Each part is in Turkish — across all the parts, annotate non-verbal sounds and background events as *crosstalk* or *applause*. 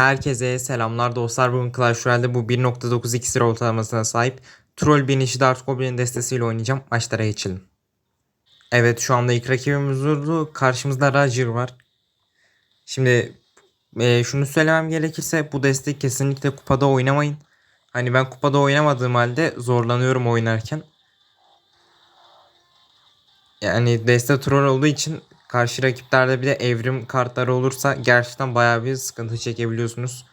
Herkese selamlar dostlar. Bugün Clash Royale'de bu 1.9 iksir ortalamasına sahip Troll Binişi Dart Goblin destesiyle oynayacağım. Maçlara geçelim. Evet şu anda ilk rakibimiz vurdu. Karşımızda Roger var. Şimdi e, şunu söylemem gerekirse bu destek kesinlikle kupada oynamayın. Hani ben kupada oynamadığım halde zorlanıyorum oynarken. Yani deste troll olduğu için karşı rakiplerde bir de evrim kartları olursa gerçekten bayağı bir sıkıntı çekebiliyorsunuz.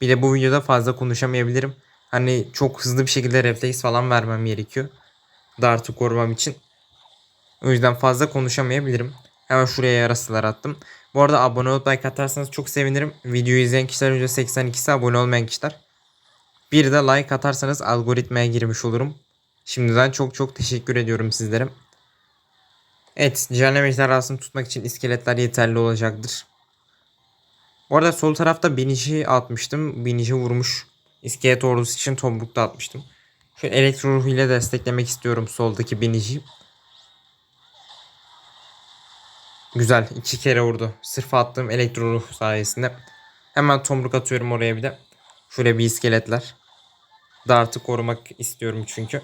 Bir de bu videoda fazla konuşamayabilirim. Hani çok hızlı bir şekilde refleks falan vermem gerekiyor. Dart'ı korumam için. O yüzden fazla konuşamayabilirim. Hemen şuraya yarasılar attım. Bu arada abone olup like atarsanız çok sevinirim. Videoyu izleyen kişiler önce 82'si abone olmayan kişiler. Bir de like atarsanız algoritmaya girmiş olurum. Şimdiden çok çok teşekkür ediyorum sizlere. Evet, cehennem ejderhasını tutmak için iskeletler yeterli olacaktır. Bu arada sol tarafta Biniş'i atmıştım. Biniş'i vurmuş. İskelet ordusu için tomruk da atmıştım. Şu elektro ruhu ile desteklemek istiyorum soldaki Biniş'i. Güzel. iki kere vurdu. Sırf attığım elektro ruh sayesinde. Hemen tomruk atıyorum oraya bir de. Şöyle bir iskeletler. Dart'ı korumak istiyorum çünkü.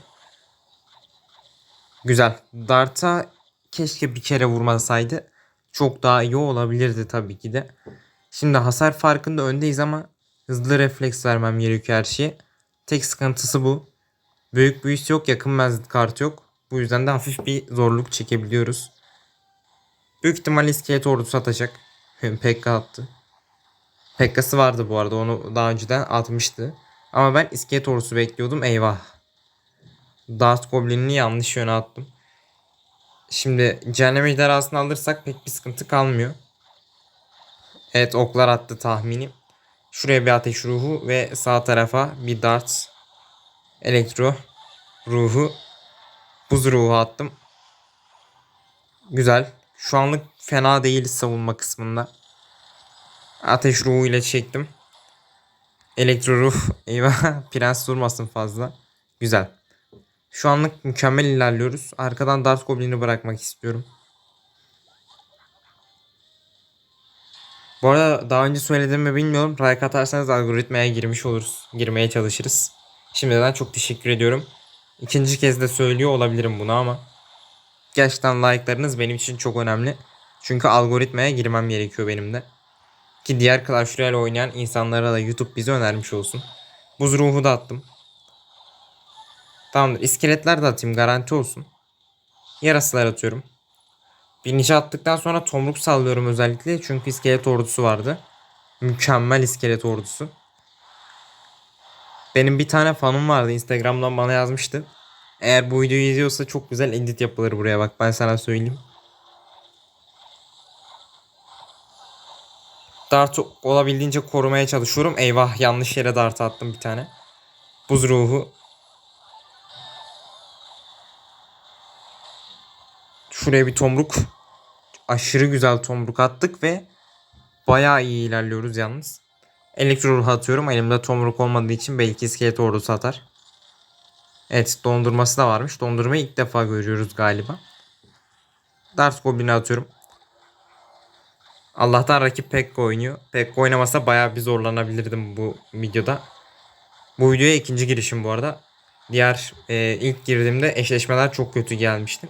Güzel. Dart'a keşke bir kere vurmasaydı. Çok daha iyi olabilirdi tabii ki de. Şimdi hasar farkında öndeyiz ama hızlı refleks vermem gerekiyor her şeye. Tek sıkıntısı bu. Büyük büyüsü yok, yakın menzil kartı yok. Bu yüzden de hafif bir zorluk çekebiliyoruz. Büyük ihtimalle iskelet ordusu atacak. Pekka attı. Pekkası vardı bu arada onu daha önceden atmıştı. Ama ben iskelet ordusu bekliyordum eyvah. Dart Goblin'ini yanlış yöne attım. Şimdi cehennem ejderhasını alırsak pek bir sıkıntı kalmıyor. Evet oklar attı tahminim. Şuraya bir ateş ruhu ve sağ tarafa bir dart elektro ruhu buz ruhu attım. Güzel. Şu anlık fena değil savunma kısmında. Ateş ruhu ile çektim. Elektro ruh. Eyvah. *laughs* Prens durmasın fazla. Güzel. Şu anlık mükemmel ilerliyoruz. Arkadan Dark Goblin'i bırakmak istiyorum. Bu arada daha önce söyledim mi bilmiyorum. Like atarsanız algoritmaya girmiş oluruz. Girmeye çalışırız. Şimdiden çok teşekkür ediyorum. İkinci kez de söylüyor olabilirim bunu ama. Gerçekten like'larınız benim için çok önemli. Çünkü algoritmaya girmem gerekiyor benim de. Ki diğer Clash Royale oynayan insanlara da YouTube bizi önermiş olsun. Buz ruhu da attım. Tamamdır. İskeletler de atayım garanti olsun. Yarasılar atıyorum. Birinci attıktan sonra tomruk sallıyorum özellikle. Çünkü iskelet ordusu vardı. Mükemmel iskelet ordusu. Benim bir tane fanım vardı. Instagram'dan bana yazmıştı. Eğer bu videoyu izliyorsa çok güzel edit yapılır buraya bak ben sana söyleyeyim. Dart'ı olabildiğince korumaya çalışıyorum. Eyvah yanlış yere dart attım bir tane. Buz ruhu. Şuraya bir tomruk. Aşırı güzel tomruk attık ve bayağı iyi ilerliyoruz yalnız. Elektro ruhu atıyorum. Elimde tomruk olmadığı için belki iskelet ordusu atar. Evet dondurması da varmış. Dondurmayı ilk defa görüyoruz galiba. Dart Goblin'i atıyorum. Allah'tan rakip Pekka oynuyor. Pekka oynamasa bayağı bir zorlanabilirdim bu videoda. Bu videoya ikinci girişim bu arada. Diğer e, ilk girdiğimde eşleşmeler çok kötü gelmişti.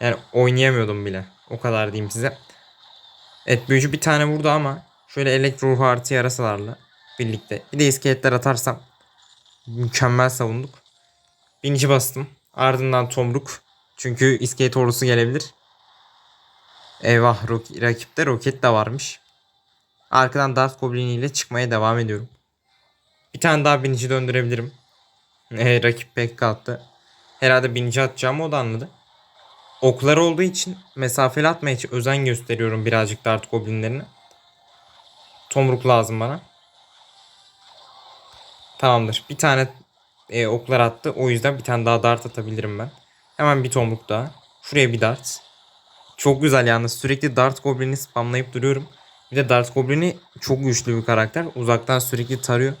Yani oynayamıyordum bile. O kadar diyeyim size. Evet büyücü bir tane vurdu ama şöyle elektro ruhu artı yarasalarla birlikte. Bir de iskeletler atarsam mükemmel savunduk. Binici bastım. Ardından tomruk. Çünkü iskelet ordusu gelebilir. Eyvah rakipte roket de varmış. Arkadan Dark Goblin ile çıkmaya devam ediyorum. Bir tane daha binici döndürebilirim. Ee, rakip pek kalktı. Herhalde binici atacağımı o da anladı. Oklar olduğu için mesafeli atmaya özen gösteriyorum birazcık Dart Goblinlerine. Tomruk lazım bana. Tamamdır. Bir tane e, oklar attı. O yüzden bir tane daha dart atabilirim ben. Hemen bir tomruk daha. Şuraya bir dart. Çok güzel yalnız. Sürekli Dart Goblin'i spamlayıp duruyorum. Bir de Dart Goblin'i çok güçlü bir karakter. Uzaktan sürekli tarıyor.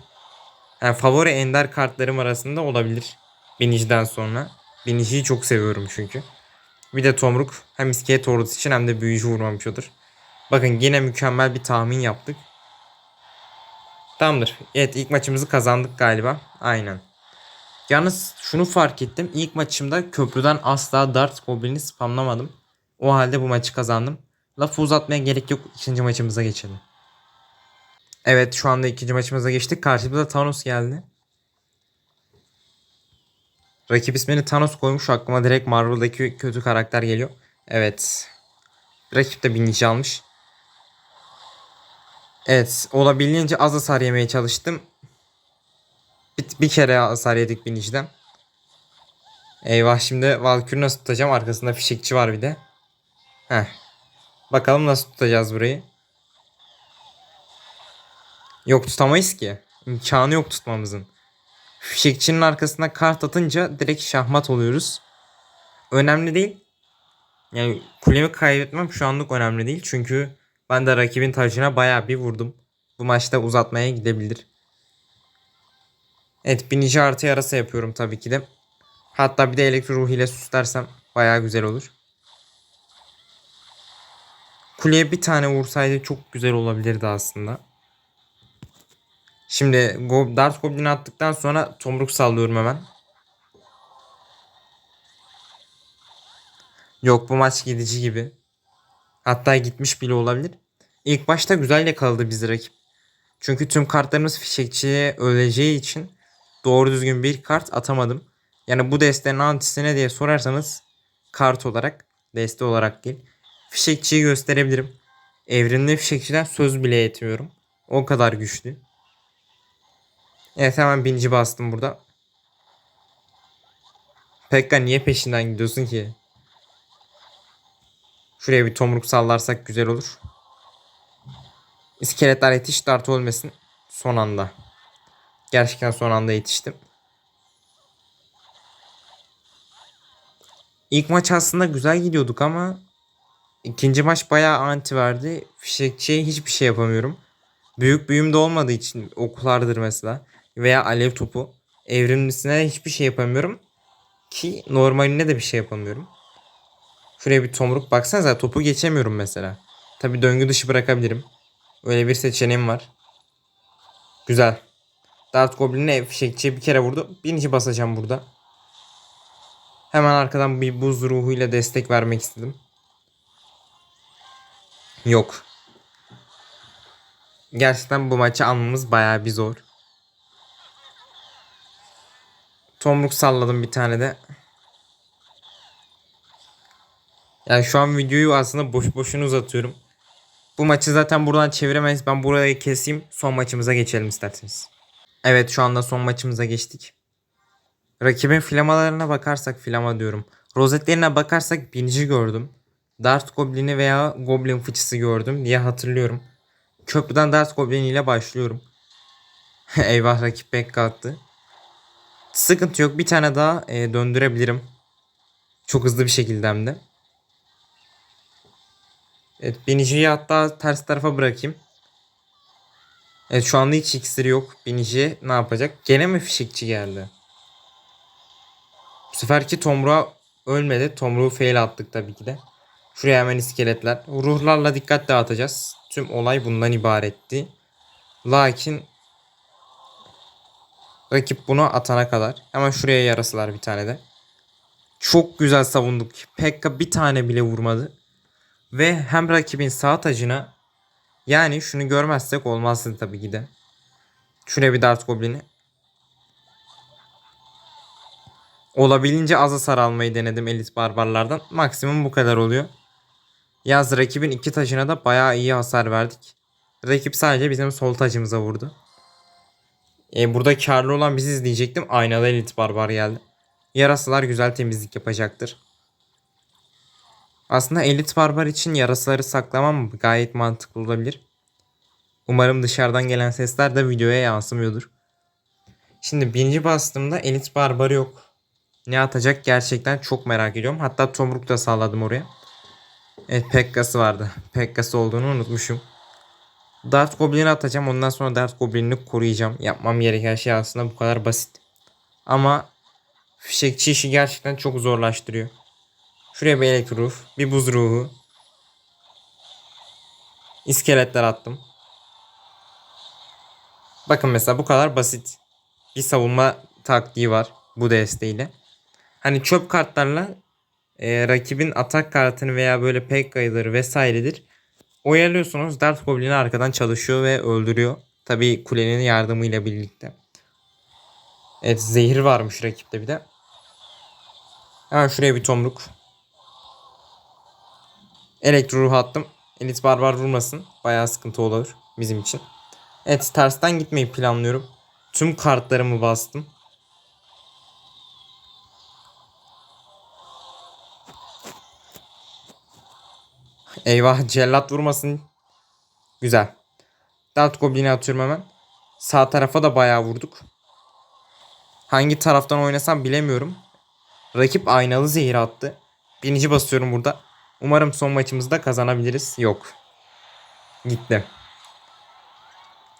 Yani favori ender kartlarım arasında olabilir. Binici'den sonra. Binici'yi çok seviyorum çünkü. Bir de Tomruk hem iskelet ordusu için hem de büyücü vurmamış. Bakın yine mükemmel bir tahmin yaptık. Tamamdır. Evet ilk maçımızı kazandık galiba. Aynen. Yalnız şunu fark ettim. İlk maçımda köprüden asla Dart Goblin'i spamlamadım. O halde bu maçı kazandım. Lafı uzatmaya gerek yok. İkinci maçımıza geçelim. Evet şu anda ikinci maçımıza geçtik. Karşımıza Thanos geldi. Rakip ismini Thanos koymuş. Aklıma direkt Marvel'daki kötü karakter geliyor. Evet. Rakip de binici almış. Evet. Olabildiğince az hasar yemeye çalıştım. Bir, bir kere hasar yedik biniciden. Eyvah şimdi Valkyrie nasıl tutacağım? Arkasında fişekçi var bir de. Heh. Bakalım nasıl tutacağız burayı. Yok tutamayız ki. İmkanı yok tutmamızın. Fişekçinin arkasına kart atınca direkt şahmat oluyoruz. Önemli değil. Yani kulemi kaybetmem şu anlık önemli değil. Çünkü ben de rakibin tacına bayağı bir vurdum. Bu maçta uzatmaya gidebilir. Evet binici artı yarasa yapıyorum tabii ki de. Hatta bir de elektro ruh ile süslersem bayağı güzel olur. Kuleye bir tane vursaydı çok güzel olabilirdi aslında. Şimdi Dart Goblin'i attıktan sonra tomruk sallıyorum hemen. Yok bu maç gidici gibi. Hatta gitmiş bile olabilir. İlk başta güzel yakaladı bizi rakip. Çünkü tüm kartlarımız fişekçiye öleceği için doğru düzgün bir kart atamadım. Yani bu destenin antisi ne diye sorarsanız kart olarak deste olarak değil. Fişekçiyi gösterebilirim. Evrimli fişekçiden söz bile etmiyorum. O kadar güçlü. Evet hemen binci bastım burada. Pekka niye peşinden gidiyorsun ki? Şuraya bir tomruk sallarsak güzel olur. İskeletler yetiş dart ölmesin. Son anda. Gerçekten son anda yetiştim. İlk maç aslında güzel gidiyorduk ama ikinci maç bayağı anti verdi. Fişekçiye hiçbir şey yapamıyorum. Büyük büyüm de olmadığı için okulardır mesela veya alev topu evrimlisine hiçbir şey yapamıyorum. Ki normaline de bir şey yapamıyorum. Şuraya bir tomruk baksanıza topu geçemiyorum mesela. Tabi döngü dışı bırakabilirim. Öyle bir seçeneğim var. Güzel. Dart Goblin'e fişekçiye bir kere vurdu. Birinci basacağım burada. Hemen arkadan bir buz ruhuyla destek vermek istedim. Yok. Gerçekten bu maçı almamız bayağı bir zor. Tomruk salladım bir tane de. Yani şu an videoyu aslında boş boşuna uzatıyorum. Bu maçı zaten buradan çeviremeyiz. Ben burayı keseyim. Son maçımıza geçelim isterseniz. Evet şu anda son maçımıza geçtik. Rakibin flamalarına bakarsak flama diyorum. Rozetlerine bakarsak binici gördüm. Dart Goblin'i veya Goblin fıçısı gördüm diye hatırlıyorum. Köprüden Dart Goblin ile başlıyorum. *laughs* Eyvah rakip pek kalktı. Sıkıntı yok. Bir tane daha e, döndürebilirim. Çok hızlı bir şekilde hem de. Evet biniciyi hatta ters tarafa bırakayım. Evet şu anda hiç iksiri yok. Binici ne yapacak? Gene mi fişekçi geldi? Bu seferki tomruğa ölmedi. Tomruğu fail attık tabii ki de. Şuraya hemen iskeletler. Ruhlarla dikkat dağıtacağız. Tüm olay bundan ibaretti. Lakin Rakip bunu atana kadar. Hemen şuraya yarasılar bir tane de. Çok güzel savunduk. Pekka bir tane bile vurmadı. Ve hem rakibin sağ tacına yani şunu görmezsek olmazdı tabii ki de. Şuraya bir Dart Goblin'i. Olabildiğince az hasar almayı denedim elit barbarlardan. Maksimum bu kadar oluyor. Yaz rakibin iki tacına da bayağı iyi hasar verdik. Rakip sadece bizim sol tacımıza vurdu. E, burada karlı olan biziz diyecektim. Aynada elit barbar geldi. Yarasalar güzel temizlik yapacaktır. Aslında elit barbar için yarasaları saklamam gayet mantıklı olabilir. Umarım dışarıdan gelen sesler de videoya yansımıyordur. Şimdi birinci bastığımda elit barbarı yok. Ne atacak gerçekten çok merak ediyorum. Hatta tomruk da sağladım oraya. Evet Pekka'sı vardı. Pekka'sı olduğunu unutmuşum. Dart Goblin'i atacağım. Ondan sonra Dart Goblin'i koruyacağım. Yapmam gereken şey aslında bu kadar basit. Ama fişekçi işi gerçekten çok zorlaştırıyor. Şuraya bir elektro ruh, bir buz ruhu. İskeletler attım. Bakın mesela bu kadar basit bir savunma taktiği var bu desteğiyle. Hani çöp kartlarla e, rakibin atak kartını veya böyle Pekka'yıdır vesairedir oyalıyorsunuz. Dart Goblin'i arkadan çalışıyor ve öldürüyor. Tabii kulenin yardımıyla birlikte. Evet zehir varmış rakipte bir de. Hemen şuraya bir tomruk. Elektro ruhu attım. Elit barbar vurmasın. Bayağı sıkıntı olur bizim için. Evet tersten gitmeyi planlıyorum. Tüm kartlarımı bastım. Eyvah cellat vurmasın. Güzel. Dart Goblin'i atıyorum hemen. Sağ tarafa da bayağı vurduk. Hangi taraftan oynasam bilemiyorum. Rakip aynalı zehir attı. Birinci basıyorum burada. Umarım son maçımızda kazanabiliriz. Yok. Gitti.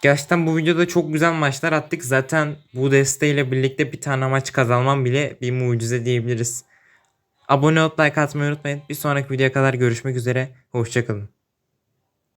Gerçekten bu videoda çok güzel maçlar attık. Zaten bu desteğiyle birlikte bir tane maç kazanmam bile bir mucize diyebiliriz. Abone olup like atmayı unutmayın. Bir sonraki videoya kadar görüşmek üzere. Hoşçakalın.